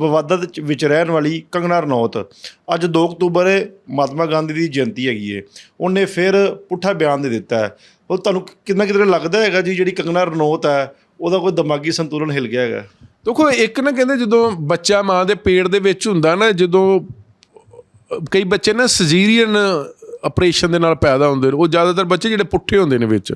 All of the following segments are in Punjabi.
ਵਿਵਾਦਤ ਵਿੱਚ ਰਹਿਣ ਵਾਲੀ ਕੰਗਨਾ ਰਣੌਤ। ਅੱਜ 2 ਅਕਤੂਬਰ ਮਹਾਤਮਾ ਗਾਂਧੀ ਦੀ ਜਯੰਤੀ ਹੈਗੀ ਹੈ ਉਹਨੇ ਫਿਰ ਪੁੱਠਾ ਬਿਆਨ ਦੇ ਦਿੱਤਾ ਹੈ। ਉਹ ਤੁਹਾਨੂੰ ਕਿੰਨਾ ਕਿਤੇ ਲੱਗਦਾ ਹੈਗਾ ਜੀ ਜਿਹੜੀ ਕੰਗਨਾ ਰਣੌਤ ਹੈ, ਉਹਦਾ ਕੋਈ ਦਿਮਾਗੀ ਸੰਤੁਲਨ ਹਿਲ ਗਿਆ ਹੈਗਾ? ਦੇਖੋ, ਇੱਕ ਨਾ ਕਹਿੰਦੇ ਜਦੋਂ ਬੱਚਾ ਮਾਂ ਦੇ ਪੇਟ ਦੇ ਵਿੱਚ ਹੁੰਦਾ ਨਾ, ਜਦੋਂ ਕਈ ਬੱਚੇ ਨਾ ਸਜੀਰੀਅਨ ਆਪਰੇਸ਼ਨ ਦੇ ਨਾਲ ਪੈਦਾ ਹੁੰਦੇ ਨੇ, ਉਹ ਜ਼ਿਆਦਾਤਰ ਬੱਚੇ ਜਿਹੜੇ ਪੁੱਠੇ ਹੁੰਦੇ ਨੇ ਵਿੱਚ।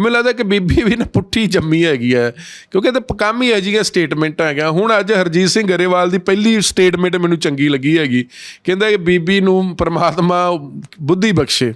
ਮੈਨੂੰ ਲੱਗਦਾ ਕਿ ਬੀਬੀ ਵੀ ਨਾ ਪੁੱਠੀ ਜੰਮੀ ਹੈਗੀ ਹੈ, ਕਿਉਂਕਿ ਇਹ ਤਾਂ ਕੰਮ ਹੀ ਹੈ ਜੀਆਂ ਸਟੇਟਮੈਂਟ ਹੈਗਾ ਹੁਣ ਅੱਜ ਹਰਜੀਤ ਸਿੰਘ ਗਰੇਵਾਲ ਦੀ ਪਹਿਲੀ ਸਟੇਟਮੈਂਟ ਮੈਨੂੰ ਚੰਗੀ ਲੱਗੀ ਹੈਗੀ। ਕਹਿੰਦਾ ਕਿ ਬੀਬੀ ਨੂੰ ਪਰਮਾਤਮਾ ਬੁੱਧੀ ਬਖਸ਼ੇ।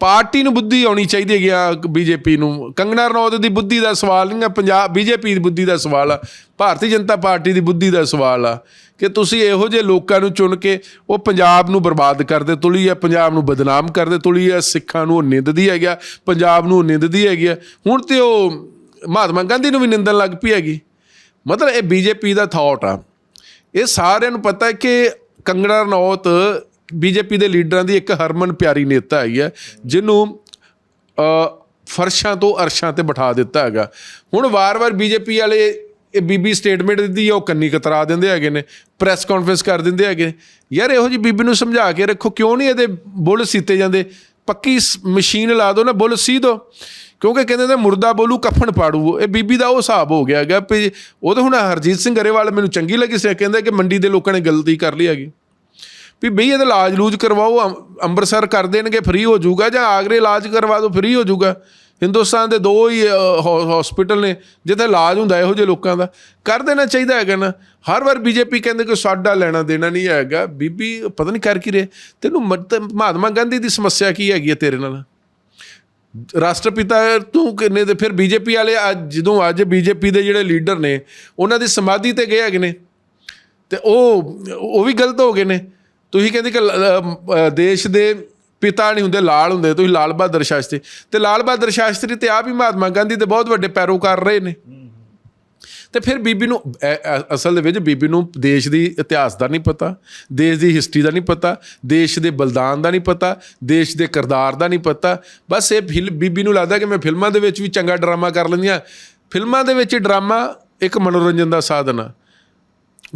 ਪਾਰਟੀ ਨੂੰ ਬੁੱਧੀ ਆਉਣੀ ਚਾਹੀਦੀ ਹੈਗੀ ਆ ਬੀਜੇਪੀ ਨੂੰ। ਕੰਗਨਾ ਰਣੌਤ ਦੀ ਬੁੱਧੀ ਦਾ ਸਵਾਲ ਨਹੀਂ ਆ, ਪੰਜਾਬ ਬੀਜੇਪੀ ਦੀ ਬੁੱਧੀ ਦਾ ਸਵਾਲ ਆ। ਭਾਰਤੀ ਜਨਤਾ ਪਾਰਟੀ ਦੀ ਬੁੱਧੀ ਦਾ ਸਵਾਲ ਆ ਕਿ ਤੁਸੀਂ ਇਹੋ ਜਿਹੇ ਲੋਕਾਂ ਨੂੰ ਚੁਣ ਕੇ ਉਹ ਪੰਜਾਬ ਨੂੰ ਬਰਬਾਦ ਕਰਦੇ ਤੁਲੀ ਆ, ਪੰਜਾਬ ਨੂੰ ਬਦਨਾਮ ਕਰਦੇ ਤੁਲੀ ਆ, ਸਿੱਖਾਂ ਨੂੰ ਉਹ ਨਿੰਦਦੀ ਆ, ਪੰਜਾਬ ਨੂੰ ਉਹ ਨਿੰਦਦੀ ਹੈਗੀ ਆ। ਹੁਣ ਤੇ ਉਹ ਮਹਾਤਮਾ ਗਾਂਧੀ ਨੂੰ ਵੀ ਨਿੰਦਣ ਲੱਗ ਪਈ ਹੈਗੀ। ਮਤਲਬ ਇਹ ਬੀਜੇਪੀ ਦਾ ਥਾਟ ਆ। ਇਹ ਸਾਰਿਆਂ ਨੂੰ ਪਤਾ ਹੈ ਕਿ ਕੰਗਣਾ ਰਣੌਤ ਬੀਜੇਪੀ ਦੇ ਲੀਡਰਾਂ ਦੀ ਇੱਕ ਹਰਮਨ ਪਿਆਰੀ ਨੇਤਾ ਹੈਗੀ ਹੈ, ਜਿਹਨੂੰ ਫਰਸ਼ਾਂ ਤੋਂ ਅਰਸ਼ਾਂ ਤੇ ਬਿਠਾ ਦਿੱਤਾ ਹੈਗਾ। ਹੁਣ ਵਾਰ-ਵਾਰ ਬੀਜੇਪੀ ਵਾਲੇ ਇਹ ਬੀਬੀ ਸਟੇਟਮੈਂਟ ਦਿੱਤੀ ਆ, ਉਹ ਕੰਨੀ ਕਤਰਾ ਦਿੰਦੇ ਹੈਗੇ ਨੇ ਪ੍ਰੈਸ ਕਾਨਫਰੰਸ ਕਰ ਦਿੰਦੇ ਹੈਗੇ। ਯਾਰ ਇਹੋ ਜੀ ਬੀਬੀ ਨੂੰ ਸਮਝਾ ਕੇ ਰੱਖੋ, ਕਿਉਂ ਨਹੀਂ ਇਹਦੇ ਬੁੱਲ ਸੀਤੇ ਜਾਂਦੇ? ਪੱਕੀ ਸ- ਮਸ਼ੀਨ ਲਾ ਦਿਓ ਨਾ, ਬੁੱਲ ਸੀ ਦਿਓ ਕਿਉਂਕਿ ਕਹਿੰਦੇ ਨੇ ਮੁਰਦਾ ਬੋਲੂ, ਕਫਨ ਪਾੜੂ। ਇਹ ਬੀਬੀ ਦਾ ਉਹ ਹਿਸਾਬ ਹੋ ਗਿਆ ਹੈਗਾ ਵੀ ਉਹ ਤਾਂ ਹੁਣ ਹਰਜੀਤ ਸਿੰਘ ਗਰੇਵਾਲ ਮੈਨੂੰ ਚੰਗੀ ਲੱਗੀ ਸੀ ਕਹਿੰਦਾ ਕਿ ਮੰਡੀ ਦੇ ਲੋਕਾਂ ਨੇ ਗਲਤੀ ਕਰ ਲਈ ਹੈਗੀ। ਵੀ ਬਈ ਇਹਦਾ ਇਲਾਜ ਲੂਜ ਕਰਵਾਓ, ਅੰਮ- ਅੰਮ੍ਰਿਤਸਰ ਕਰ ਦੇਣਗੇ, ਫ੍ਰੀ ਹੋ ਜਾਊਗਾ ਜਾਂ ਆਗਰੇ ਇਲਾਜ ਕਰਵਾ ਦਿਓ, ਫ੍ਰੀ ਹੋ ਜਾਊਗਾ। ਹਿੰਦੁਸਤਾਨ ਦੇ ਦੋ ਹੀ ਹਸਪੀਟਲ ਨੇ, ਜਿੱਥੇ ਇਲਾਜ ਹੁੰਦਾ ਇਹੋ ਜਿਹੇ ਲੋਕਾਂ ਦਾ। ਕਰ ਦੇਣਾ ਚਾਹੀਦਾ ਹੈਗਾ ਨਾ। ਹਰ ਵਾਰ ਬੀਜੇਪੀ ਕਹਿੰਦੇ ਕਿ ਸਾਡਾ ਲੈਣਾ ਦੇਣਾ ਨਹੀਂ ਹੈਗਾ। ਬੀਬੀ, ਪਤਾ ਨਹੀਂ ਕਰ ਕੀ ਰਹੇ। ਤੈਨੂੰ ਮਹਾਤਮਾ ਗਾਂਧੀ ਦੀ ਸਮੱਸਿਆ ਕੀ ਹੈਗੀ ਹੈ ਤੇਰੇ ਨਾਲ? ਰਾਸ਼ਟਰਪਿਤਾ ਤੂੰ ਕਿੰਨੇ ਤੇ ਫਿਰ ਬੀਜੇਪੀ ਵਾਲੇ ਅੱਜ ਜਦੋਂ ਅੱਜ ਬੀਜੇਪੀ ਦੇ ਜਿਹੜੇ ਲੀਡਰ ਨੇ, ਉਹਨਾਂ ਦੀ ਸਮਾਧੀ ਤੇ ਗਏ ਹੈਗੇ ਨੇ। ਤੇ ਉਹ ਉਹ ਵੀ ਗਲਤ ਹੋ ਗਏ ਨੇ। ਤੁਸੀਂ ਕਹਿੰਦੇ ਕਿ ਲ- ਅ, ਦੇਸ਼ ਦੇ ਪਿਤਾ ਨਹੀਂ ਹੁੰਦੇ ਲਾਲ ਹੁੰਦੇ ਤੁਸੀਂ ਲਾਲ ਬਹਾਦਰ ਸ਼ਾਸਤਰੀ। ਤੇ ਲਾਲ ਬਹਾਦਰ ਸ਼ਾਸਤਰੀ ਤੇ ਆਪ ਹੀ ਮਹਾਤਮਾ ਗਾਂਧੀ ਦੇ ਬਹੁਤ ਵੱਡੇ ਪੈਰੋਕਾਰ ਰਹੇ ਨੇ। ਤੇ ਫਿਰ ਬੀਬੀ ਨੂੰ ਐ- ਐ- ਅਸਲ ਦੇ ਵਿੱਚ ਬੀਬੀ ਨੂੰ ਦੇਸ਼ ਦੀ ਇਤਿਹਾਸ ਦਾ ਨਹੀਂ ਪਤਾ ਦੇਸ਼ ਦੀ ਹਿਸਟਰੀ ਦਾ ਨਹੀਂ ਪਤਾ ਦੇਸ਼ ਦੇ ਬਲਿਦਾਨ ਦਾ ਨਹੀਂ ਪਤਾ ਦੇਸ਼ ਦੇ ਕਿਰਦਾਰ ਦਾ ਨਹੀਂ ਪਤਾ। ਬਸ ਇਹ ਫਿਲ- ਬੀਬੀ ਨੂੰ ਲੱਗਦਾ ਕਿ ਮੈਂ ਫਿਲਮਾਂ ਦੇ ਵਿੱਚ ਵੀ ਚੰਗਾ ਡਰਾਮਾ ਕਰ ਲੈਂਦੀਆਂ ਫਿਲਮਾਂ ਦੇ ਵਿੱਚ ਡਰਾਮਾ ਇੱਕ ਮਨੋਰੰਜਨ ਦਾ ਸਾਧਨ ਆ।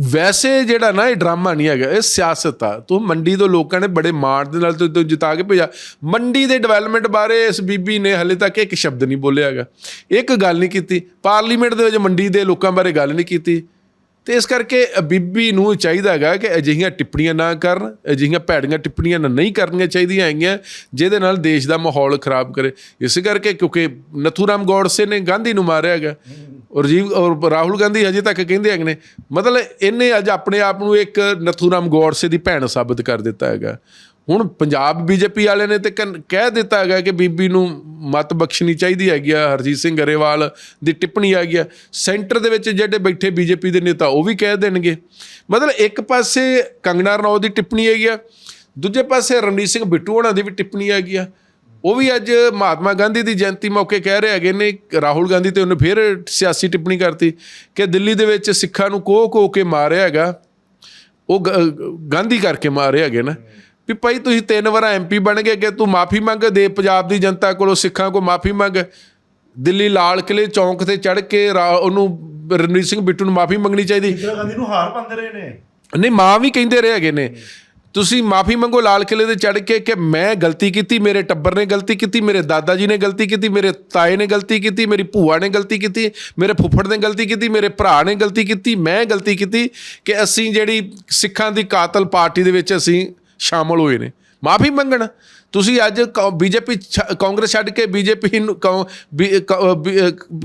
ਵੈਸੇ ਜਿਹੜਾ ਨਾ ਇਹ ਡਰਾਮਾ ਨਹੀਂ ਹੈਗਾ, ਇਹ ਸਿਆਸਤ ਆ। ਤੂੰ ਮੰਡੀ ਤੋਂ ਲੋਕਾਂ ਨੇ ਬੜੇ ਮਾਣ ਦੇ ਨਾਲ ਤੂੰ ਜਿਤਾ ਕੇ ਭੇਜਿਆ। ਮੰਡੀ ਦੇ ਡਿਵੈਲਪਮੈਂਟ ਬਾਰੇ ਇਸ ਬੀਬੀ ਨੇ ਹਲੇ ਤੱਕ ਇੱਕ ਸ਼ਬਦ ਨਹੀਂ ਬੋਲਿਆ ਹੈਗਾ। ਇੱਕ ਗੱਲ ਨਹੀਂ ਕੀਤੀ, ਪਾਰਲੀਮੈਂਟ ਦੇ ਵਿੱਚ ਮੰਡੀ ਦੇ ਲੋਕਾਂ ਬਾਰੇ ਗੱਲ ਨਹੀਂ ਕੀਤੀ। ਤੇ ਇਸ ਕਰਕੇ ਬੀਬੀ ਨੂੰ ਚਾਹੀਦਾ ਹੈਗਾ ਕਿ ਅਜਿਹੀਆਂ ਟਿੱਪਣੀਆਂ ਨਾ ਕਰਨ, ਅਜਿਹੀਆਂ ਭੈੜੀਆਂ ਟਿੱਪਣੀਆਂ ਨਾ ਨਹੀਂ ਕਰਨੀਆਂ ਚਾਹੀਦੀਆਂ ਹੈਗੀਆਂ, ਜਿਹਦੇ ਨਾਲ ਦੇਸ਼ ਦਾ ਮਾਹੌਲ ਖਰਾਬ ਕਰੇ। ਇਸ ਕਰਕੇ ਕਿਉਂਕਿ ਨਥੂਰਾਮ ਗੌਡਸੇ ਨੇ ਗਾਂਧੀ ਨੂੰ ਮਾਰਿਆ ਹੈਗਾ। ਔਰ ਰਾਜੀਵ ਔਰ ਰਾਹੁਲ ਗਾਂਧੀ ਹਜੇ ਤੱਕ ਕਹਿੰਦੇ ਹੈਗੇ ਨੇ, ਮਤਲਬ ਇਹਨੇ ਅੱਜ ਆਪਣੇ ਆਪ ਨੂੰ ਇੱਕ ਨਥੂਰਾਮ ਗੌਡਸੇ ਦੀ ਭੈਣ ਸਾਬਤ ਕਰ ਦਿੱਤਾ ਹੈਗਾ। ਹੁਣ ਪੰਜਾਬ ਬੀਜੇਪੀ ਵਾਲੇ ਨੇ ਤੇ ਕਨ- ਕਹਿ ਦਿੱਤਾ ਹੈਗਾ ਕਿ ਬੀਬੀ ਨੂੰ ਮਤ ਬਖਸ਼ਣੀ ਚਾਹੀਦੀ ਹੈਗੀ ਆ, ਹਰਜੀਤ ਸਿੰਘ ਗਰੇਵਾਲ ਦੀ ਟਿੱਪਣੀ ਆ। ਗਿਆ ਸੈਂਟਰ ਦੇ ਵਿੱਚ ਜਿਹੜੇ ਬੈਠੇ ਬੀਜੇਪੀ ਦੇ ਨੇਤਾ, ਉਹ ਵੀ ਕਹਿ ਦੇਣਗੇ। ਮਤਲਬ ਇੱਕ ਪਾਸੇ ਕੰਗਣਾ ਰਣੌਤ ਦੀ ਟਿੱਪਣੀ ਹੈਗੀ ਆ, ਦੂਜੇ ਪਾਸੇ ਰਣਜੀਤ ਸਿੰਘ ਬਿੱਟੂ ਹੋਣਾ ਦੀ ਵੀ ਟਿੱਪਣੀ ਹੈਗੀ ਆ। ਉਹ ਵੀ ਅੱਜ ਮਹਾਤਮਾ ਗਾਂਧੀ ਦੀ ਜਯੰਤੀ ਮੌਕੇ ਕਹਿ ਰਹੇ ਹੈਗੇ ਨੇ, ਰਾਹੁਲ ਗਾਂਧੀ ਤੇ ਉਹਨੇ ਫਿਰ ਸਿਆਸੀ ਟਿੱਪਣੀ ਕਰਤੀ ਕਿ ਦਿੱਲੀ ਦੇ ਵਿੱਚ ਸਿੱਖਾਂ ਨੂੰ ਕੋਹ ਕੋਹ ਕੇ ਮਾਰਿਆ ਹੈਗਾ, ਉਹ ਗਾਂਧੀ ਕਰਕੇ ਮਾਰੇ ਹੈਗੇ ਨਾ। ਵੀ ਭਾਈ ਤੁਸੀਂ ਤਿੰਨ ਵਾਰ ਐਮਪੀ ਬਣ ਗਏ ਕਿ ਤੂੰ ਮਾਫੀ ਮੰਗ ਦੇ ਪੰਜਾਬ ਦੀ ਜਨਤਾ ਕੋਲੋਂ ਸਿੱਖਾਂ ਕੋ ਮਾਫੀ ਮੰਗ। ਦਿੱਲੀ ਲਾਲ ਕਿਲੇ ਚੌਂਕ ਤੇ ਚੜ ਕੇ ਉਹਨੂੰ ਰਣਜੀਤ ਸਿੰਘ ਬਿੱਟੂ ਨੂੰ ਮਾਫੀ ਮੰਗਣੀ ਚਾਹੀਦੀ। ਇੰਦਰਾ ਗਾਂਧੀ ਨੂੰ ਹਾਰ ਪਾਉਂਦੇ ਰਹੇ ਨੇ। ਨਹੀਂ ਮਾਂ ਵੀ ਕਹਿੰਦੇ ਰਹੇ ਹੈਗੇ ਨੇ। ਤੁਸੀਂ ਮਾਫੀ ਮੰਗੋ ਲਾਲ ਕਿਲੇ ਤੇ ਚੜ ਕੇ ਕਿ ਮੈਂ ਗਲਤੀ ਕੀਤੀ ਮੇਰੇ ਟੱਬਰ ਨੇ ਗਲਤੀ ਕੀਤੀ ਮੇਰੇ ਦਾਦਾ ਜੀ ਨੇ ਗਲਤੀ ਕੀਤੀ ਮੇਰੇ ਤਾਏ ਨੇ ਗਲਤੀ ਕੀਤੀ ਮੇਰੀ ਭੂਆ ਨੇ ਗਲਤੀ ਕੀਤੀ ਮੇਰੇ ਫੁੱਫੜ ਨੇ ਗਲਤੀ ਕੀਤੀ ਮੇਰੇ ਭਰਾ ਨੇ ਗਲਤੀ ਕੀਤੀ ਮੈਂ ਗਲਤੀ ਕੀਤੀ ਕਿ ਅਸੀਂ ਜਿਹੜੀ ਸਿੱਖਾਂ ਦੀ ਕਾਤਲ ਪਾਰਟੀ ਦੇ ਵਿੱਚ ਅਸੀਂ ਸ਼ਾਮਲ ਹੋਏ ਨੇ। ਮਾਫੀ ਮੰਗਣ। ਤੁਸੀਂ ਅੱਜ ਬੀਜੇਪੀ ਕਾਂਗਰਸ ਛੱਡ ਕੇ ਬੀਜੇਪੀ ਨੂੰ ਕੌ- ਬੀ-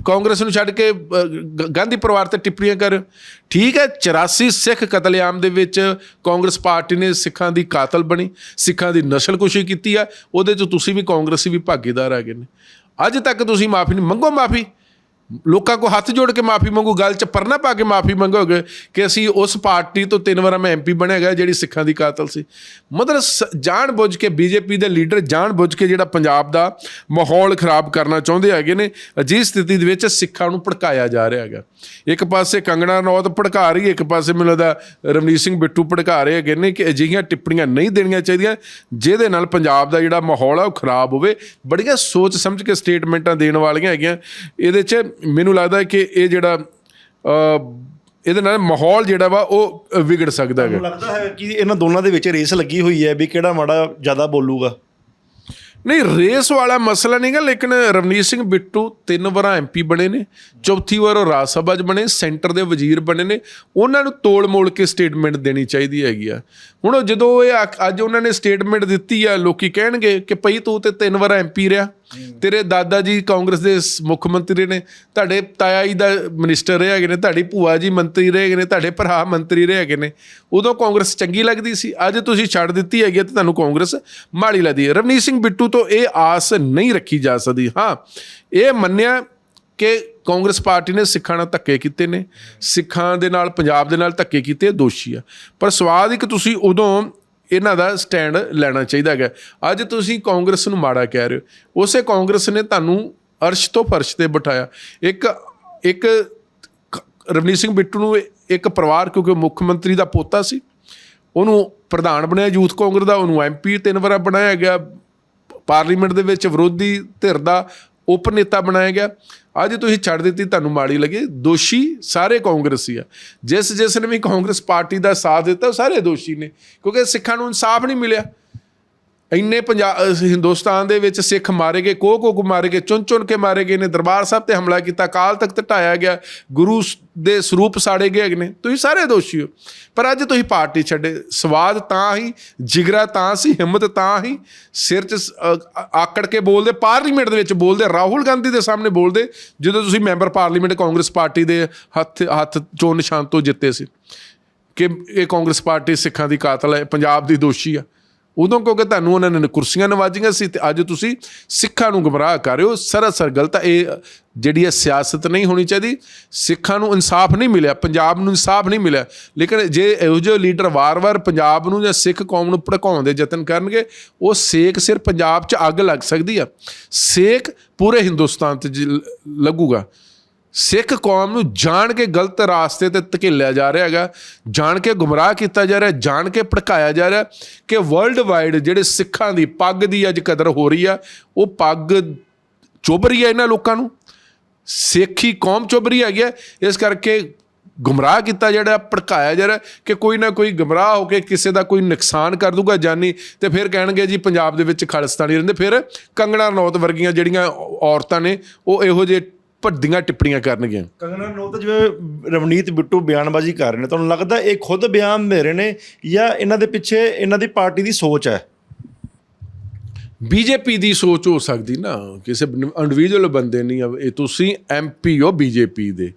ਕਾਂਗਰਸ ਨੂੰ ਛੱਡ ਕੇ ਗਾਂਧੀ ਪਰਿਵਾਰ ਤੇ ਟਿੱਪਣੀਆਂ ਕਰ। ਠੀਕ ਹੈ 84 ਸਿੱਖ ਕਤਲੇਆਮ ਦੇ ਵਿੱਚ ਕਾਂਗਰਸ ਪਾਰਟੀ ਨੇ ਸਿੱਖਾਂ ਦੀ ਕਾਤਲ ਬਣੀ, ਸਿੱਖਾਂ ਦੀ ਨਸਲਕੁਸ਼ੀ ਕੀਤੀ ਆ। ਉਹਦੇ 'ਚ ਤੁਸੀਂ ਵੀ ਕਾਂਗਰਸੀ ਵੀ ਭਾਗੀਦਾਰ ਆ ਗਏ ਨੇ। ਅੱਜ ਤੱਕ ਤੁਸੀਂ ਮਾਫੀ ਨਹੀਂ ਮੰਗੋ ਮਾਫੀ। ਲੋਕਾਂ ਕੋ ਹੱਥ ਜੋੜ ਕੇ ਮਾਫੀ ਮੰਗੂ, ਗੱਲ 'ਚ ਪਰਨਾ ਪਾ ਕੇ ਮਾਫੀ ਮੰਗੋਗੇ ਕਿ ਅਸੀਂ ਉਸ ਪਾਰਟੀ ਤੋਂ ਤਿੰਨ ਵਾਰ ਮੈਂ ਐਮਪੀ ਬਣਿਆ ਗਿਆ ਜਿਹੜੀ ਸਿੱਖਾਂ ਦੀ ਕਾਤਲ ਸੀ। ਮਤਲਬ ਸ- ਜਾਣ ਬੁੱਝ ਕੇ ਬੀਜੇਪੀ ਦੇ ਲੀਡਰ ਜਾਣ ਬੁੱਝ ਕੇ ਜਿਹੜਾ ਪੰਜਾਬ ਦਾ ਮਾਹੌਲ ਖਰਾਬ ਕਰਨਾ ਚਾਹੁੰਦੇ ਹੈਗੇ ਨੇ ਅਜਿਹੀ ਸਥਿਤੀ ਦੇ ਵਿੱਚ ਸਿੱਖਾਂ ਨੂੰ ਭੜਕਾਇਆ ਜਾ ਰਿਹਾ ਹੈਗਾ। ਇੱਕ ਪਾਸੇ ਕੰਗਣਾ ਰਣੌਤ ਭੜਕਾ ਰਹੀ, ਇੱਕ ਪਾਸੇ ਮੈਨੂੰ ਲੱਗਦਾ ਰਵਨੀਤ ਸਿੰਘ ਬਿੱਟੂ ਭੜਕਾ ਰਹੇ ਹੈਗੇ ਨੇ ਕਿ ਅਜਿਹੀਆਂ ਟਿੱਪਣੀਆਂ ਨਹੀਂ ਦੇਣੀਆਂ ਚਾਹੀਦੀਆਂ, ਜਿਹਦੇ ਨਾਲ ਪੰਜਾਬ ਦਾ ਜਿਹੜਾ ਮਾਹੌਲ ਆ ਉਹ ਖਰਾਬ ਹੋਵੇ। ਬੜੀਆਂ ਸੋਚ ਸਮਝ ਕੇ ਸਟੇਟਮੈਂਟਾਂ ਦੇਣ ਵਾਲੀਆਂ ਹੈਗੀਆਂ। ਇਹਦੇ 'ਚ ਮੈਨੂੰ ਲੱਗਦਾ ਕਿ ਇਹ ਜਿਹੜਾ ਇਹਦੇ ਨਾਲ ਮਾਹੌਲ ਜਿਹੜਾ ਵਾ ਉਹ ਵਿਗੜ ਸਕਦਾ ਹੈਗਾ। ਮੈਨੂੰ ਲੱਗਦਾ ਹੈ ਕਿ ਇਹਨਾਂ ਦੋਨਾਂ ਦੇ ਵਿੱਚ ਰੇਸ ਲੱਗੀ ਹੋਈ ਹੈ ਵੀ ਕਿਹੜਾ ਮਾੜਾ ਜ਼ਿਆਦਾ ਬੋਲੂਗਾ। ਨਹੀਂ ਰੇਸ ਵਾਲਾ ਮਸਲਾ ਨਹੀਂਗਾ ਲੇਕਿਨ ਰਵਨੀਤ ਸਿੰਘ ਬਿੱਟੂ ਤਿੰਨ ਵਾਰ ਐਮਪੀ ਬਣੇ ਨੇ ਚੌਥੀ ਵਾਰ ਉਹ ਰਾਜ ਸਭਾ 'ਚ ਬਣੇ ਸੈਂਟਰ ਦੇ ਵਜ਼ੀਰ ਬਣੇ ਨੇ ਉਹਨਾਂ ਨੂੰ ਤੋਲ ਮੋਲ ਕੇ ਸਟੇਟਮੈਂਟ ਦੇਣੀ ਚਾਹੀਦੀ ਹੈਗੀ ਆ। ਹੁਣ ਜਦੋਂ ਇਹ ਅੱਜ ਉਹਨਾਂ ਨੇ ਸਟੇਟਮੈਂਟ ਦਿੱਤੀ ਆ ਲੋਕੀ ਕਹਿਣਗੇ ਕਿ ਭਈ ਤੂੰ ਤੇ ਤਿੰਨ ਵਾਰ ਐਮਪੀ ਰਿਹਾ। ਤੇਰੇ ਦਾਦਾ ਜੀ ਕਾਂਗਰਸ ਦੇ ਸ- ਮੁੱਖ ਮੰਤਰੀ ਨੇ, ਤੁਹਾਡੇ ਤਾਇਆ ਜੀ ਦਾ ਮਿਨਿਸਟਰ ਰਹੇ ਹੈਗੇ ਨੇ, ਤੁਹਾਡੀ ਭੂਆ ਜੀ ਮੰਤਰੀ ਰਹੇ ਹੈਗੇ ਨੇ, ਤੁਹਾਡੇ ਭਰਾ ਮੰਤਰੀ ਰਹੇ ਹੈਗੇ ਨੇ, ਉਦੋਂ ਕਾਂਗਰਸ ਚੰਗੀ ਲੱਗਦੀ ਸੀ, ਅੱਜ ਤੁਸੀਂ ਛੱਡ ਦਿੱਤੀ ਹੈਗੀ ਹੈ ਤੇ ਤੁਹਾਨੂੰ ਕਾਂਗਰਸ ਮਾੜੀ ਲੱਗਦੀ ਹੈ। ਰਵਨੀਤ ਸਿੰਘ ਬਿੱਟੂ ਤੋਂ ਇਹ ਆਸ ਨਹੀਂ ਰੱਖੀ ਜਾ ਸਕਦੀ। ਹਾਂ, ਇਹ ਮੰਨਿਆ ਕਿ ਕਾਂਗਰਸ ਪਾਰਟੀ ਨੇ ਸਿੱਖਾਂ ਨਾਲ ਧੱਕੇ ਕੀਤੇ ਨੇ, ਸਿੱਖਾਂ ਦੇ ਨਾਲ, ਪੰਜਾਬ ਦੇ ਨਾਲ ਧੱਕੇ ਕੀਤੇ, ਇਹ ਦੋਸ਼ੀ ਆ। ਪਰ ਸਵਾਦ ਇੱਕ ਤੁਸੀਂ ਉਦੋਂ ਇਹਨਾਂ ਦਾ ਸਟੈਂਡ ਲੈਣਾ ਚਾਹੀਦਾ ਹੈਗਾ। ਅੱਜ ਤੁਸੀਂ ਕਾਂਗਰਸ ਨੂੰ ਮਾੜਾ ਕਹਿ ਰਹੇ ਹੋ। ਉਸੇ ਕਾਂਗਰਸ ਨੇ ਤੁਹਾਨੂੰ ਅਰਸ਼ ਤੋਂ ਫਰਸ਼ ਤੇ ਬਿਠਾਇਆ। ਇੱਕ ਇੱਕ ਰਵਨੀਤ ਸਿੰਘ ਬਿੱਟੂ ਨੂੰ ਇੱਕ ਪਰਿਵਾਰ ਕਿਉਂਕਿ ਉਹ ਮੁੱਖ ਮੰਤਰੀ ਦਾ ਪੋਤਾ ਸੀ, ਉਹਨੂੰ ਪ੍ਰਧਾਨ ਬਣਾਇਆ ਯੂਥ ਕਾਂਗਰਸ ਦਾ, ਉਹਨੂੰ ਐਮਪੀ ਤਿੰਨ ਵਾਰ ਬਣਾਇਆ ਗਿਆ। ਪਾਰਲੀਮੈਂਟ ਦੇ ਵਿੱਚ ਵਿਰੋਧੀ ਧਿਰ ਦਾ ਉਪ ਨੇਤਾ ਬਣਾਇਆ ਗਿਆ। ਅੱਜ ਤੁਸੀਂ ਛੱਡ ਦਿੱਤੀ, ਤੁਹਾਨੂੰ ਮਾੜੀ ਲੱਗੇ। ਦੋਸ਼ੀ ਸਾਰੇ ਕਾਂਗਰਸੀ ਆ। ਜਿਸ ਜਿਸ ਨੇ ਵੀ ਕਾਂਗਰਸ ਪਾਰਟੀ ਦਾ ਸਾਥ ਦਿੱਤਾ, ਉਹ ਸਾਰੇ ਦੋਸ਼ੀ ਨੇ। ਕਿਉਂਕਿ ਸਿੱਖਾਂ ਨੂੰ ਇਨਸਾਫ ਨਹੀਂ ਮਿਲਿਆ। ਇੰਨੇ ਪੰਜਾਬ ਹਿੰਦੁਸਤਾਨ ਦੇ ਵਿੱਚ ਸਿੱਖ ਮਾਰੇ ਗਏ ਕੋ ਕੋ ਮਾਰੇ ਗਏ, ਚੁਣ ਚੁਣ ਕੇ ਮਾਰੇ ਗਏ ਨੇ, ਦਰਬਾਰ ਸਾਹਿਬ ਤੇ ਹਮਲਾ ਕੀਤਾ ਕਾਲ ਤਖਤ ਢਾਇਆ ਗਿਆ, ਗੁਰੂ ਦੇ ਸਰੂਪ ਸਾੜੇ ਗਏ ਹੈਗੇ ਨੇ। ਤੁਸੀਂ ਸਾਰੇ ਦੋਸ਼ੀ ਹੋ ਪਰ ਅੱਜ ਤੁਸੀਂ ਪਾਰਟੀ ਛੱਡੇ, ਸਵਾਦ ਤਾਂ ਹੀ, ਜਿਗਰਾ ਤਾਂ ਸੀ, ਹਿੰਮਤ ਤਾਂ ਹੀ, ਸਿਰ 'ਚ ਆਕੜ ਕੇ ਬੋਲਦੇ, ਪਾਰਲੀਮੈਂਟ ਦੇ ਵਿੱਚ ਬੋਲਦੇ, ਰਾਹੁਲ ਗਾਂਧੀ ਦੇ ਸਾਹਮਣੇ ਬੋਲਦੇ, ਜਦੋਂ ਤੁਸੀਂ ਮੈਂਬਰ ਪਾਰਲੀਮੈਂਟ ਕਾਂਗਰਸ ਪਾਰਟੀ ਦੇ ਹੱਥ ਹੱਥ ਚੋਣ ਨਿਸ਼ਾਨ ਤੋਂ ਜਿੱਤੇ ਸੀ, ਕਿ ਇਹ ਕਾਂਗਰਸ ਪਾਰਟੀ ਸਿੱਖਾਂ ਦੀ ਕਾਤਲ ਹੈ, ਪੰਜਾਬ ਦੀ ਦੋਸ਼ੀ ਆ। ਉਦੋਂ ਕਿਉਂਕਿ ਤੁਹਾਨੂੰ ਉਹਨਾਂ ਨੇ ਕੁਰਸੀਆਂ ਨਵਾਜੀਆਂ ਸੀ ਤੇ ਅੱਜ ਤੁਸੀਂ ਸਿੱਖਾਂ ਨੂੰ ਗੁੰਮਰਾਹ ਕਰ ਰਹੇ ਹੋ। ਸਰਾਸਰ ਗਲਤ ਹੈ ਇਹ ਜਿਹੜੀ ਹੈ ਸਿਆਸਤ ਨਹੀਂ ਹੋਣੀ ਚਾਹੀਦੀ। ਸਿੱਖਾਂ ਨੂੰ ਇਨਸਾਫ ਨਹੀਂ ਮਿਲਿਆ, ਪੰਜਾਬ ਨੂੰ ਇਨਸਾਫ ਨਹੀਂ ਮਿਲਿਆ। ਲੇਕਿਨ ਜੇ ਇਹੋ ਜਿਹੇ ਲੀਡਰ ਵਾਰ-ਵਾਰ ਪੰਜਾਬ ਨੂੰ ਜਾਂ ਸਿੱਖ ਕੌਮ ਨੂੰ ਭੜਕਾਉਣ ਦੇ ਯਤਨ ਕਰਨਗੇ, ਉਹ ਸੇਕ ਸਿਰ ਪੰਜਾਬ 'ਚ ਅੱਗ ਲੱਗ ਸਕਦੀ ਆ। ਸੇਕ ਪੂਰੇ ਹਿੰਦੁਸਤਾਨ 'ਤੇ ਜ- ਲੱਗੂਗਾ। ਸਿੱਖ ਕੌਮ ਨੂੰ ਜਾਣ ਕੇ ਗਲਤ ਰਾਸਤੇ ਤੇ ਧਕੇਲਿਆ ਜਾ ਰਿਹਾ ਹੈਗਾ, ਜਾਣ ਕੇ ਗੁੰਮਰਾਹ ਕੀਤਾ ਜਾ ਰਿਹਾ, ਜਾਣ ਕੇ ਭੜਕਾਇਆ ਜਾ ਰਿਹਾ ਕਿ ਵਰਲਡ ਵਾਈਡ ਜਿਹੜੇ ਸਿੱਖਾਂ ਦੀ ਪੱਗ ਦੀ ਅੱਜ ਕਦਰ ਹੋ ਰਹੀ ਆ, ਉਹ ਪੱਗ ਚੁੱਭ ਰਹੀ ਹੈ ਇਹਨਾਂ ਲੋਕਾਂ ਨੂੰ। ਸਿੱਖੀ ਕੌਮ ਚੁੱਭ ਰਹੀ ਹੈਗੀ ਹੈ ਇਸ ਕਰਕੇ ਗੁੰਮਰਾਹ ਕੀਤਾ ਜਿਹੜਾ ਭੜਕਾਇਆ ਜਾ ਰਿਹਾ ਕਿ ਕੋਈ ਨਾ ਕੋਈ ਗੁੰਮਰਾਹ ਹੋ ਕੇ ਕਿਸੇ ਦਾ ਕੋਈ ਨੁਕਸਾਨ ਕਰ ਦੂਗਾ ਜਾਨੀ, ਤੇ ਫਿਰ ਕਹਿਣਗੇ ਜੀ ਪੰਜਾਬ ਦੇ ਵਿੱਚ ਖਾਲਿਸਤਾਨੀ ਰਹਿੰਦੇ, ਫਿਰ ਕੰਗਣਾ ਰਣੌਤ ਵਰਗੀਆਂ ਜਿਹੜੀਆਂ ਔਰਤਾਂ ਨੇ, ਉਹ ਇਹੋ ਜਿਹੇ ਭੱਦੀਆਂ ਟਿੱਪਣੀਆਂ ਕਰਨਗੀਆਂ। ਕੰਗਨਾ ਰਣੌਤ ਜਿਵੇਂ ਰਵਨੀਤ ਬਿੱਟੂ ਬਿਆਨਬਾਜ਼ੀ ਕਰ ਰਹੇ ਨੇ ਤੁਹਾਨੂੰ ਲੱਗਦਾ ਇਹ ਖੁਦ ਬਿਆਨ ਦੇ ਰਹੇ ਨੇ ਜਾਂ ਇਹਨਾਂ ਦੇ ਪਿੱਛੇ ਇਹਨਾਂ ਦੀ ਪਾਰਟੀ ਦੀ ਸੋਚ ਹੈ? ਬੀਜੇਪੀ ਦੀ ਸੋਚ ਹੋ ਸਕਦੀ ਨਾ ਕਿਸੇ ਇੰਡੀਵਿਜੂਅਲ ਬੰਦੇ ਨਹੀਂ ਇਹ ਤੁਸੀਂ ਐਮਪੀ ਹੋ ਬੀਜੇਪੀ ਦੇ।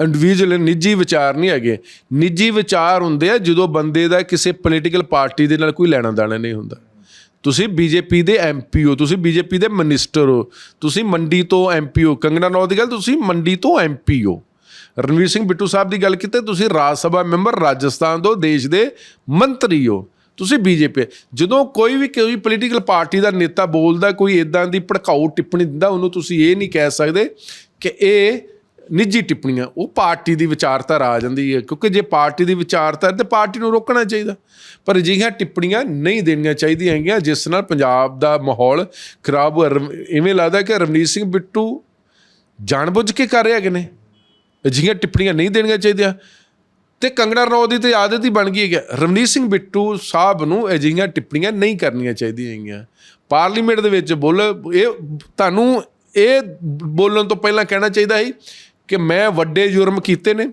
ਇੰਡੀਵਿਜੂਅਲ ਨਿੱਜੀ ਵਿਚਾਰ ਨਹੀਂ ਹੈਗੇ। ਨਿੱਜੀ ਵਿਚਾਰ ਹੁੰਦੇ ਆ ਜਦੋਂ ਬੰਦੇ ਦਾ ਕਿਸੇ ਪੋਲੀਟੀਕਲ ਪਾਰਟੀ ਦੇ ਨਾਲ ਕੋਈ ਲੈਣਾ ਦੇਣਾ ਨਹੀਂ ਹੁੰਦਾ। ਤੁਸੀਂ ਬੀਜੇਪੀ ਦੇ ਐਮਪੀ ਹੋ, ਤੁਸੀਂ ਬੀਜੇਪੀ ਦੇ ਮਿਨਿਸਟਰ ਹੋ, ਤੁਸੀਂ ਮੰਡੀ ਤੋਂ ਐਮਪੀ ਹੋ, ਕੰਗਣਾ ਨੌ ਦੀ ਗੱਲ, ਤੁਸੀਂ ਮੰਡੀ ਤੋਂ ਐਮਪੀ ਹੋ। ਰਣਵੀਰ ਸਿੰਘ ਬਿੱਟੂ ਸਾਹਿਬ ਦੀ ਗੱਲ ਕੀਤੀ, ਤੁਸੀਂ ਰਾਜ ਸਭਾ ਮੈਂਬਰ ਰਾਜਸਥਾਨ ਤੋਂ ਦੇਸ਼ ਦੇ ਮੰਤਰੀ ਹੋ, ਤੁਸੀਂ ਬੀਜੇਪੀ ਜਦੋਂ ਕੋਈ ਵੀ ਕੋਈ ਪੋਲੀਟੀਕਲ ਪਾਰਟੀ ਦਾ ਨੇਤਾ ਬੋਲਦਾ, ਕੋਈ ਇਦਾਂ ਦੀ ਭੜਕਾਊ ਟਿੱਪਣੀ ਦਿੰਦਾ, ਉਹਨੂੰ ਤੁਸੀਂ ਇਹ ਨਹੀਂ ਕਹਿ ਸਕਦੇ ਕਿ ਇਹ ਨਿੱਜੀ ਟਿੱਪਣੀਆਂ, ਉਹ ਪਾਰਟੀ ਦੀ ਵਿਚਾਰਧਾਰਾ ਆ ਜਾਂਦੀ ਹੈ, ਕਿਉਂਕਿ ਜੇ ਪਾਰਟੀ ਦੀ ਵਿਚਾਰਧਾਰਾ ਤੇ ਪਾਰਟੀ ਨੂੰ ਰੋਕਣਾ ਚਾਹੀਦਾ। ਪਰ ਅਜਿਹੀਆਂ ਟਿੱਪਣੀਆਂ ਨਹੀਂ ਦੇਣੀਆਂ ਚਾਹੀਦੀਆਂ ਹੈਗੀਆਂ, ਜਿਸ ਨਾਲ ਪੰਜਾਬ ਦਾ ਮਾਹੌਲ ਖਰਾਬ ਹੋ ਰਵ- ਇਵੇਂ ਲੱਗਦਾ ਕਿ ਰਵਨੀਤ ਸਿੰਘ ਬਿੱਟੂ ਜਾਣਬੁੱਝ ਕੇ ਕਰ ਰਹੇ ਹੈਗੇ ਨੇ। ਅਜਿਹੀਆਂ ਟਿੱਪਣੀਆਂ ਨਹੀਂ ਦੇਣੀਆਂ ਚਾਹੀਦੀਆਂ। ਤੇ ਕੰਗਣਾ ਰਣੌਤ ਦੀ ਤੇ ਆਦਤ ਹੀ ਬਣ ਗਈ ਹੈ ਰਵਨੀਤ ਸਿੰਘ ਬਿੱਟੂ ਸਾਹਿਬ ਨੂੰ ਅਜਿਹੀਆਂ ਟਿੱਪਣੀਆਂ ਨਹੀਂ ਕਰਨੀਆਂ ਚਾਹੀਦੀਆਂ ਹੈਗੀਆਂ। ਪਾਰਲੀਮੈਂਟ ਦੇ ਵਿੱਚ ਬੋਲ, ਇਹ ਤੁਹਾਨੂੰ ਇਹ ਬੋਲਣ ਤੋਂ ਪਹਿਲਾਂ ਕਹਿਣਾ ਚਾਹੀਦਾ ਸੀ ਕਿ ਮੈਂ ਵੱਡੇ ਜੁਰਮ ਕੀਤੇ ਨੇ।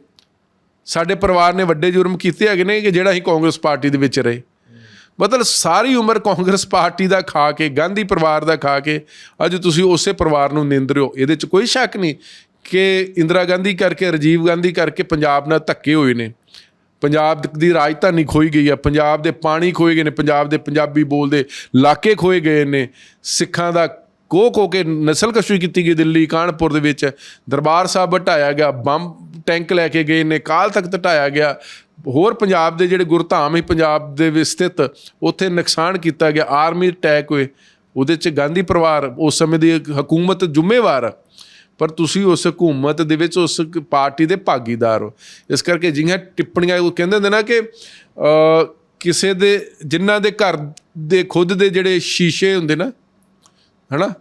ਸਾਡੇ ਪਰਿਵਾਰ ਨੇ ਵੱਡੇ ਜੁਰਮ ਕੀਤੇ ਹੈਗੇ ਨੇ ਕਿ ਜਿਹੜਾ ਅਸੀਂ ਕਾਂਗਰਸ ਪਾਰਟੀ ਦੇ ਵਿੱਚ ਰਹੇ। ਮਤਲਬ ਸਾਰੀ ਉਮਰ ਕਾਂਗਰਸ ਪਾਰਟੀ ਦਾ ਖਾ ਕੇ, ਗਾਂਧੀ ਪਰਿਵਾਰ ਦਾ ਖਾ ਕੇ, ਅੱਜ ਤੁਸੀਂ ਉਸੇ ਪਰਿਵਾਰ ਨੂੰ ਨਿੰਦ ਰਹੇ ਹੋ। ਇਹਦੇ 'ਚ ਕੋਈ ਸ਼ੱਕ ਨਹੀਂ ਕਿ ਇੰਦਰਾ ਗਾਂਧੀ ਕਰਕੇ, ਰਾਜੀਵ ਗਾਂਧੀ ਕਰਕੇ ਪੰਜਾਬ ਨਾਲ ਧੱਕੇ ਹੋਏ ਨੇ। ਪੰਜਾਬ ਦੀ ਰਾਜਧਾਨੀ ਖੋਈ ਗਈ ਹੈ ਪੰਜਾਬ ਦੇ ਪਾਣੀ ਖੋਏ ਗਏ ਨੇ, ਪੰਜਾਬ ਦੇ ਪੰਜਾਬੀ ਬੋਲਦੇ ਇਲਾਕੇ ਖੋਏ ਗਏ ਨੇ। ਸਿੱਖਾਂ ਦਾ ਕੋ ਕੋ ਕੇ ਨਸਲ ਕਸ਼ੀ ਕੀਤੀ ਗਈ ਦਿੱਲੀ, ਕਾਨਪੁਰ ਦੇ ਵਿੱਚ। ਦਰਬਾਰ ਸਾਹਿਬ ਢਾਇਆ ਗਿਆ, ਬੰਬ ਟੈਂਕ ਲੈ ਕੇ ਗਏ ਨੇ, ਕਾਲ ਤਖ਼ਤ ਢਾਇਆ ਗਿਆ। ਹੋਰ ਪੰਜਾਬ ਦੇ ਜਿਹੜੇ ਗੁਰਧਾਮ ਹੀ ਪੰਜਾਬ ਦੇ ਵਿੱਚ ਸਥਿਤ, ਉੱਥੇ ਨੁਕਸਾਨ ਕੀਤਾ ਗਿਆ, ਆਰਮੀ ਅਟੈਕ ਹੋਏ। ਉਹਦੇ ਚ ਗਾਂਧੀ ਪਰਿਵਾਰ ਉਸ ਸਮੇਂ ਦੀ ਹਕੂਮਤ ਜ਼ਿੰਮੇਵਾਰ ਆ। ਪਰ ਤੁਸੀਂ ਉਸ ਹਕੂਮਤ ਦੇ ਵਿੱਚ ਉਸ ਪਾਰਟੀ ਦੇ ਭਾਗੀਦਾਰ ਹੋ। ਇਸ ਕਰਕੇ ਜਿਹੀਆਂ ਟਿੱਪਣੀਆਂ, ਉਹ ਕਹਿੰਦੇ ਹੁੰਦੇ ਨਾ ਕਿ ਕਿਸੇ ਦੇ, ਜਿਨ੍ਹਾਂ ਦੇ ਘਰ ਦੇ, ਖੁਦ ਦੇ ਜਿਹੜੇ ਸ਼ੀਸ਼ੇ ਹੁੰਦੇ ਨਾ ਹਨਾ?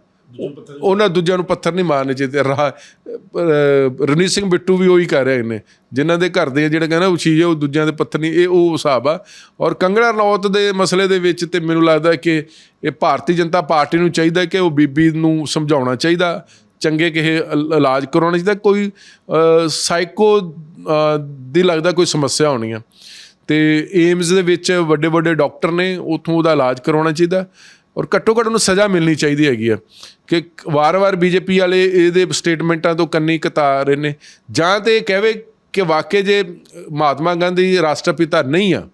ਉਹਨਾਂ ਦੂਜਿਆਂ ਨੂੰ ਪੱਥਰ ਨਹੀਂ ਮਾਰਨੇ ਚਾਹੀਦੇ। ਰਾਹ ਰਣਜੀਤ ਸਿੰਘ ਬਿੱਟੂ ਵੀ ਉਹੀ ਕਰ ਰਹੇ ਨੇ। ਜਿਨ੍ਹਾਂ ਦੇ ਘਰ ਦੇ ਜਿਹੜੇ ਕਹਿੰਦਾ ਉਹ ਚੀਜ਼ ਹੈ ਉਹ ਦੂਜਿਆਂ ਦੇ ਪੱਥਰ ਨਹੀਂ ਇਹ ਉਹ ਹਿਸਾਬ ਆ। ਔਰ ਕੰਗਣਾ ਰਣੌਤ ਦੇ ਮਸਲੇ ਦੇ ਵਿੱਚ ਤੇ ਮੈਨੂੰ ਲੱਗਦਾ ਕਿ ਇਹ ਭਾਰਤੀ ਜਨਤਾ ਪਾਰਟੀ ਨੂੰ ਚਾਹੀਦਾ ਕਿ ਉਹ ਬੀਬੀ ਨੂੰ ਸਮਝਾਉਣਾ ਚਾਹੀਦਾ ਚੰਗੇ ਕਿਸੇ ਇਲ- ਇਲਾਜ ਕਰਾਉਣਾ ਚਾਹੀਦਾ। ਕੋਈ ਸਾਈਕੋ ਦੀ ਲੱਗਦਾ ਕੋਈ ਸਮੱਸਿਆ ਹੋਣੀ ਆ। ਤੇ ਏਮਸ ਦੇ ਵਿੱਚ ਵੱਡੇ ਵੱਡੇ ਡਾਕਟਰ ਨੇ ਉਥੋਂ ਉਹਦਾ ਇਲਾਜ ਕਰਾਉਣਾ ਚਾਹੀਦਾ। ਔਰ ਘੱਟੋ ਘੱਟ ਉਹਨੂੰ ਸਜ਼ਾ ਮਿਲਣੀ ਚਾਹੀਦੀ ਹੈਗੀ ਆ ਕਿ ਵਾਰ-ਵਾਰ ਬੀਜੇਪੀ ਵਾਲੇ ਇਹਦੇ ਸਟੇਟਮੈਂਟਾਂ ਤੋਂ ਕੰਨੀ ਕਤਾ ਰਹੇ ਨੇ ਜਾਂ ਤੇ ਇਹ ਕਹਵੇ ਕਿ ਵਾਕਈ ਜੇ ਮਹਾਤਮਾ ਗਾਂਧੀ ਰਾਸ਼ਟਰਪਿਤਾ ਨਹੀਂ ਆ,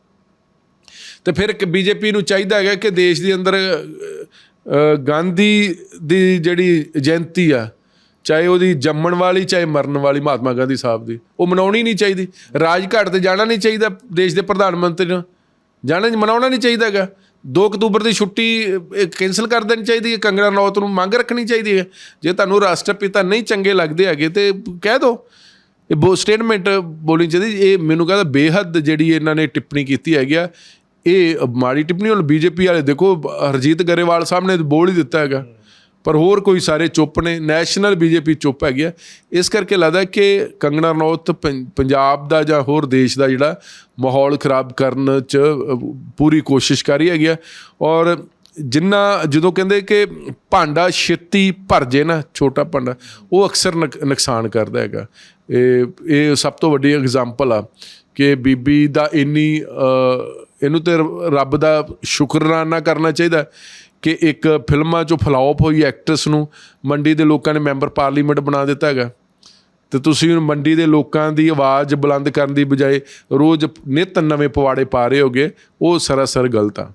ਤੇ ਫਿਰ ਬੀਜੇਪੀ ਨੂੰ ਚਾਹੀਦਾ ਹੈਗਾ ਕਿ ਦੇਸ਼ ਦੇ ਅੰਦਰ ਗਾਂਧੀ ਦੀ ਜਿਹੜੀ ਜਯੰਤੀ ਆ, ਚਾਹੇ ਉਹਦੀ ਜੰਮਣ ਵਾਲੀ, ਚਾਹੇ ਮਰਨ ਵਾਲੀ ਮਹਾਤਮਾ ਗਾਂਧੀ ਸਾਹਿਬ ਦੀ, ਉਹ ਮਨਾਉਣੀ ਨਹੀਂ ਚਾਹੀਦੀ। ਰਾਜਘਾਟ ਤੇ ਜਾਣਾ ਨਹੀਂ ਚਾਹੀਦਾ ਦੇਸ਼ ਦੇ ਪ੍ਰਧਾਨ ਮੰਤਰੀ ਨੂੰ। ਜਾਣਾ ਮਨਾਉਣਾ ਨਹੀਂ ਚਾਹੀਦਾਗਾ 2 ਅਕਤੂਬਰ ਦੀ ਛੁੱਟੀ ਕੈਨਸਲ ਕਰ ਦੇਣੀ ਚਾਹੀਦੀ ਹੈ, ਕੰਗਣਾ ਰਣੌਤ ਨੂੰ ਮੰਗ ਰੱਖਣੀ ਚਾਹੀਦੀ ਹੈ। ਜੇ ਤੁਹਾਨੂੰ ਰਾਸ਼ਟਰਪਿਤਾ ਨਹੀਂ ਚੰਗੇ ਲੱਗਦੇ ਹੈਗੇ ਤੇ ਕਹਿ ਦਿਓ ਇਹ ਬੋ ਸਟੇਟਮੈਂਟ ਬੋਲਣੀ ਚਾਹੀਦੀ ਇਹ ਮੈਨੂੰ ਕਹਿੰਦਾ ਬੇਹੱਦ ਜਿਹੜੀ ਇਹਨਾਂ ਨੇ ਟਿੱਪਣੀ ਕੀਤੀ ਹੈਗੀ ਆ। ਇਹ ਮਾੜੀ ਟਿੱਪਣੀ ਹੁਣ ਬੀਜੇਪੀ ਵਾਲੇ, ਦੇਖੋ, ਹਰਜੀਤ ਗਰੇਵਾਲ ਸਾਹਿਬ ਨੇ ਬੋਲ ਹੀ ਦਿੱਤਾ ਹੈਗਾ। ਪਰ ਹੋਰ ਕੋਈ ਸਾਰੇ ਚੁੱਪ ਨੇ, ਨੈਸ਼ਨਲ ਬੀਜੇਪੀ ਚੁੱਪ ਹੈਗੀ ਆ। ਇਸ ਕਰਕੇ ਲੱਗਦਾ ਕਿ ਕੰਗਣਾ ਰਣੌਤ ਪੰ- ਪੰਜਾਬ ਦਾ ਜਾਂ ਹੋਰ ਦੇਸ਼ ਦਾ ਜਿਹੜਾ ਮਾਹੌਲ ਖਰਾਬ ਕਰਨ ਚ ਪੂਰੀ ਕੋਸ਼ਿਸ਼ ਕਰ ਰਹੀ ਹੈਗੀ ਆ। ਔਰ ਜਿੰਨਾ, ਜਦੋਂ ਕਹਿੰਦੇ ਕਿ ਭਾਂਡਾ ਛੇਤੀ ਭਰ ਜੇ ਨਾ, ਛੋਟਾ ਭਾਂਡਾ, ਉਹ ਅਕਸਰ ਨੁਕ- ਨੁਕਸਾਨ ਕਰਦਾ ਹੈਗਾ। ਇਹ ਇਹ ਸਭ ਤੋਂ ਵੱਡੀ ਐਗਜ਼ਾਮਪਲ ਆ ਕਿ ਬੀਬੀ ਦਾ ਇੰਨੀ ਇਹਨੂੰ ਤੇ ਰੱਬ ਦਾ ਸ਼ੁਕਰਾਨਾ ਕਰਨਾ ਚਾਹੀਦਾ। ਕਿ ਇੱਕ ਫਿਲਮਾਂ 'ਚੋਂ ਫਲਾਪ ਹੋਈ ਐਕਟਰਸ ਨੂੰ, ਮੰਡੀ ਦੇ ਲੋਕਾਂ ਨੇ ਮੈਂਬਰ ਪਾਰਲੀਮੈਂਟ ਬਣਾ ਦਿੱਤਾ ਹੈਗਾ। ਤੇ ਤੁਸੀਂ ਹੁਣ ਮੰਡੀ ਦੇ ਲੋਕਾਂ ਦੀ ਆਵਾਜ਼ ਬੁਲੰਦ ਕਰਨ ਦੀ ਬਜਾਏ ਰੋਜ਼ ਨਿਤ ਨਵੇਂ ਪਵਾੜੇ ਪਾ ਰਹੇ ਹੋਗੇ, ਉਹ ਸਰਾਸਰ ਗਲਤ ਆ।